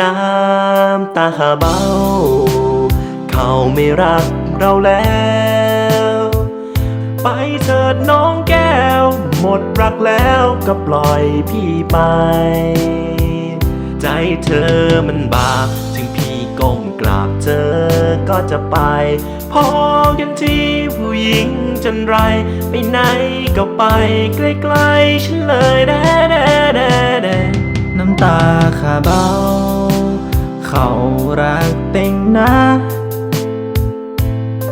น้ำตาเบา เขาไม่รักเราแล้ว ไปเถิดน้องแก้ว หมดรักแล้วก็ปล่อยพี่ไป ใจเธอมันบาปถึงพี่ก้มกราบเธอก็จะไป พอกันที่ผู้หญิงจนไรไปไหนก็ไปใกล้ๆฉันเลยแด่แด่แด่แด่น้ำตาารักเต็งนะ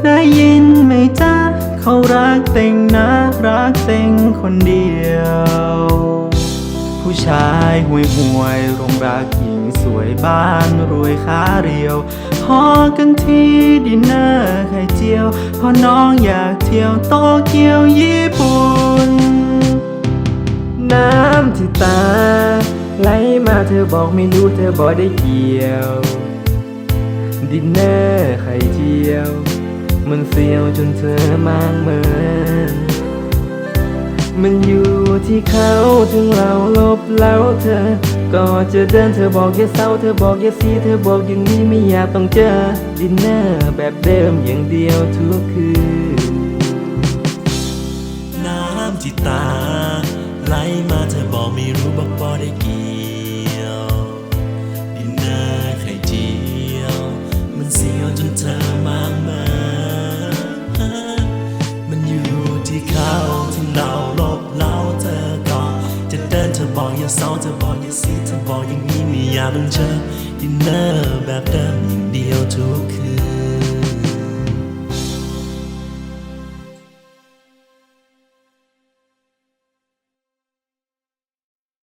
ได้ยินไหมจ๊ะเขารักเต็งนะ รักเต็งคนเดียว ผู้ชายห่วยห่วยๆรงรักหญิงสวยบ้านรวยขาเรียว พอกันที่ดินเนอร์ไข่เจียว พอน้องอยากเที่ยวโตเกียวญี่ปุ่น เธอบอกไม่รู้เธอบอกได้เกี่ยว ดินเนอร์ไข่เจียว มันเสียวจนเธอมางเมินมันอยู่ที่เขาถึงเราลบแล้วเธอ ก็จะเดินเธอบอกอย่าเศร้าเธอบอกอย่าซีเธอบอกอย่างนี้ไม่อยากต้องเจอ ดินเนอร์แบบเดิมอย่างเดียวทุกคืน น้ำที่ตาไหลมาเธอบอกไม่รู้บอกบอได้เกี่ อบอกอย่าเศร้าเธอบอกอย่าซีเธอบอกอย่างนี้ไม่อยากต้องเจอดินเนอร์แบบเดิมอย่างเดียวทุกคืน